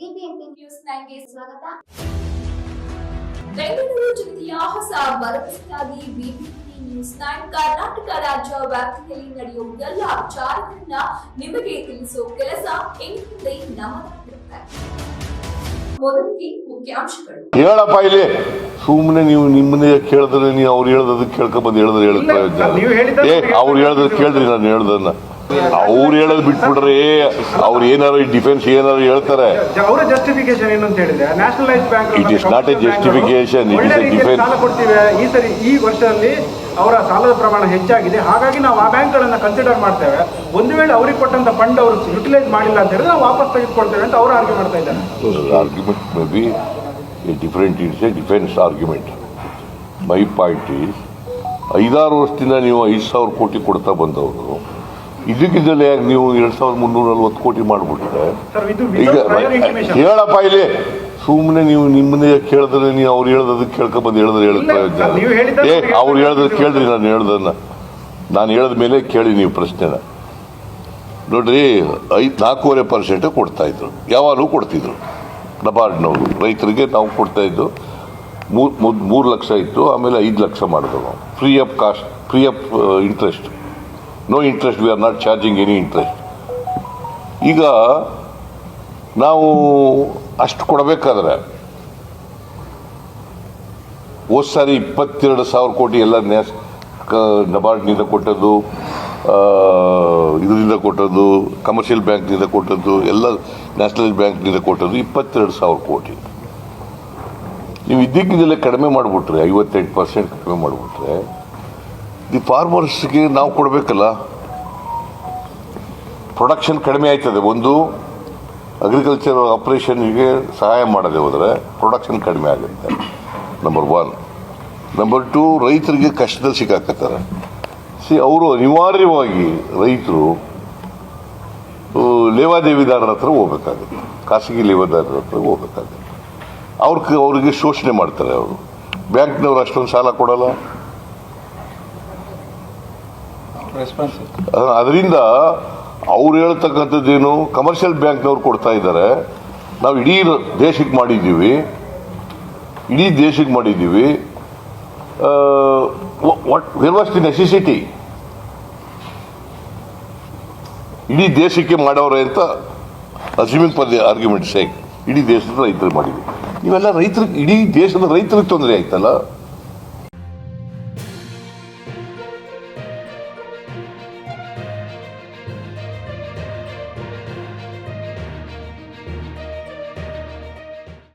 BBMP news ನೈನ್ಗೆ ಸ್ವಾಗತ. ಬೆಂಗಳೂರು ಜಿಲ್ಲೆಯ ಹೊಸ ಭರವಸೆಯಾಗಿ ಬಿಬಿಎಂಪಿ ನ್ಯೂಸ್ ನೈನ್ ಕರ್ನಾಟಕ ರಾಜ್ಯ ವ್ಯಾಪ್ತಿಯಲ್ಲಿ ನಡೆಯುವ ಎಲ್ಲ ವಿಚಾರಗಳನ್ನ ನಿಮಗೆ ತಿಳಿಸುವ ಕೆಲಸ ಇನ್ಮುಂದೆ ನಮ್ಮದಾಗಿರುತ್ತೆ ಮೊದಲಿಗೆ ಮುಖ್ಯಾಂಶಗಳು. ಹೇಳಪ್ಪ ಇಲ್ಲಿ. ಸುಮ್ಮನೆ ನೀವು ನಿಮ್ಮನ್ನೇ ಕೇಳಿದ್ರೆ ನೀವು ಅವ್ರು ಹೇಳ್ದದ್ದು ಕೇಳ್ಕೊಂಡ್ ಬಂದು ಹೇಳಿದ್ರೆ ಏ ಅವ್ರು ಹೇಳಿದ್ರೆ ಕೇಳಿದ್ರಿ ನಾನು ಹೇಳ್ದನ್ನ ಅವ್ರು ಹೇಳೋದು ಬಿಟ್ಬಿಡ್ರಿ. ಅವ್ರು ಏನಾರು ಡಿಫೆನ್ಸ್ ಏನಾರು ಹೇಳ್ತಾರೆ. It is not a justification it ಸಾಲ ಕೊಡ್ತೀವಿ. ಈ ಸರಿ ಈ ವರ್ಷದಲ್ಲಿ ಅವರ ಸಾಲದ ಪ್ರಮಾಣ ಹೆಚ್ಚಾಗಿದೆ. ಹಾಗಾಗಿ ನಾವು ಆ ಬ್ಯಾಂಕ್ಗಳನ್ನು ಕನ್ಸಿಡರ್ ಮಾಡ್ತೇವೆ. ಒಂದು ವೇಳೆ ಅವ್ರಿಗೆ ಕೊಟ್ಟಂತ ಫಂಡ್ ಅವರು ಯುಟಿಲೈಸ್ ಮಾಡಿಲ್ಲ ಅಂತ ಹೇಳಿದ್ರೆ ನಾವು ವಾಪಸ್ ತೆಗೆದುಕೊಳ್ತೇವೆ ಅಂತ ಅವರು ಆರ್ಗ್ಯೂ ಮಾಡ್ತಾ ಇದ್ದಾರೆ. Argument may be a different it's a defence argument my point is ಐದಾರು ವರ್ಷದಿಂದ ನೀವು ಐದು ಸಾವಿರ ಕೋಟಿ ಕೊಡ್ತಾ ಬಂದವರು ಇದಕ್ಕಿದ್ದಲೇ ಯಾಕೆ ನೀವು ಎರಡು ಸಾವಿರದ ಮುನ್ನೂರ ನಲ್ವತ್ತು ಕೋಟಿ ಮಾಡಿಬಿಟ್ರೆ? ಈಗ ಹೇಳಪ್ಪ ಇಲ್ಲಿ ಸುಮ್ಮನೆ ನೀವು ನಿಮ್ಮನ್ನೇ ಕೇಳಿದ್ರೆ ನೀವು ಅವ್ರು ಹೇಳ್ದದ್ದು ಕೇಳ್ಕೊ ಬಂದು ಹೇಳಿದ್ರೆ ನೀವು ಹೇಳಿದ್ದನ್ನ ಏ ಅವ್ರು ಹೇಳಿದ್ರೆ ಕೇಳ್ರಿ ನಾನು ಹೇಳ್ದನ್ನ. ನಾನು ಹೇಳಿದ ಮೇಲೆ ಕೇಳಿ ನೀವು ಪ್ರಶ್ನೆನ. ನೋಡ್ರಿ ಐದು ನಾಲ್ಕೂವರೆ ಪರ್ಸೆಂಟ್ ಕೊಡ್ತಾ ಇದ್ರು. ಯಾವಾಗಲೂ ಕೊಡ್ತಿದ್ರು. ನಬಾರ್ಡ್ನವರು. ರೈತರಿಗೆ ನಾವು ಕೊಡ್ತಾ ಇದ್ದು ಮೂರು ಮೂರು ಲಕ್ಷ ಇತ್ತು ಆಮೇಲೆ ಐದು ಲಕ್ಷ ಮಾಡಿದ್ರು ನಾವು. Free of cost free of interest no interest we are not charging any interest ಈಗ ನಾವು ಅಷ್ಟು ಕೊಡಬೇಕಾದ್ರೆ ಹೋದ್ ಸಾರಿ ಇಪ್ಪತ್ತೆರಡು ಸಾವಿರ ಕೋಟಿ ಎಲ್ಲ ನ್ಯಾಸ್ ನಬಾರ್ಡ್ನಿಂದ ಕೊಟ್ಟದ್ದು ಇದರಿಂದ ಕೊಟ್ಟದ್ದು ಕಮರ್ಷಿಯಲ್ ಬ್ಯಾಂಕ್ನಿಂದ ಕೊಟ್ಟದ್ದು, ಎಲ್ಲ ನ್ಯಾಷನಲ್ ಬ್ಯಾಂಕ್ನಿಂದ ಕೊಟ್ಟದ್ದು ಇಪ್ಪತ್ತೆರಡು ಸಾವಿರ ಕೋಟಿ. ನೀವು ಇದ್ದಕ್ಕಿದ್ದಲ್ಲೇ ಕಡಿಮೆ ಮಾಡಿಬಿಟ್ರೆ, ಐವತ್ತೆಂಟು ಪರ್ಸೆಂಟ್ ಕಡಿಮೆ ಮಾಡಿಬಿಟ್ರೆ ದಿ ಫಾರ್ಮರ್ಸ್ಗೆ ನಾವು ಕೊಡಬೇಕಲ್ಲ? ಪ್ರೊಡಕ್ಷನ್ ಕಡಿಮೆ ಆಯ್ತದೆ. ಒಂದು ಅಗ್ರಿಕಲ್ಚರ್ ಆಪರೇಷನ್ಗೆ ಸಹಾಯ ಮಾಡದೆ ಹೋದರೆ ಪ್ರೊಡಕ್ಷನ್ ಕಡಿಮೆ ಆಗುತ್ತೆ. ನಂಬರ್ ಒನ್ ನಂಬರ್ ಟು ರೈತರಿಗೆ ಕಷ್ಟದಲ್ಲಿ ಸಿಕ್ಕಾಕತ್ತಾರೆ. ಸಿ ಅವರು ಅನಿವಾರ್ಯವಾಗಿ ರೈತರು ಲೇವಾದೇವಿದಾರರ ಹತ್ರ ಹೋಗ್ಬೇಕಾಗುತ್ತೆ. ಖಾಸಗಿ ಲೇವಾದಾರರ ಹತ್ರ ಹೋಗ್ಬೇಕಾಗುತ್ತೆ. ಅವ್ರ ಅವರಿಗೆ ಶೋಷಣೆ ಮಾಡ್ತಾರೆ ಅವರು. ಬ್ಯಾಂಕ್ನವ್ರು ಅಷ್ಟೊಂದು ಸಾಲ ಕೊಡಲ್ಲ. ಅದರಿಂದ ಅವ್ರು ಹೇಳ್ತಕ್ಕಂಥದ್ದೇನು ಕಮರ್ಷಿಯಲ್ ಬ್ಯಾಂಕ್ನವ್ರು ಕೊಡ್ತಾ ಇದ್ದಾರೆ. ನಾವು ಇಡೀ ದೇಶಕ್ಕೆ ಮಾಡಿದ್ದೀವಿ. ಇಡೀ ದೇಶಕ್ಕೆ ಮಾಡಿದ್ದೀವಿ. What were was the necessity ಇಡೀ ದೇಶಕ್ಕೆ ಮಾಡೋರೆ ಅಂತ assuming for the argument sake ಇಡೀ ದೇಶದ ರೈತರು ಮಾಡಿದ್ವಿ. ಇವೆಲ್ಲ ರೈತರಿಗೆ ಇಡೀ ದೇಶದ ರೈತರಿಗೆ ತೊಂದರೆ ಆಯ್ತಲ್ಲ?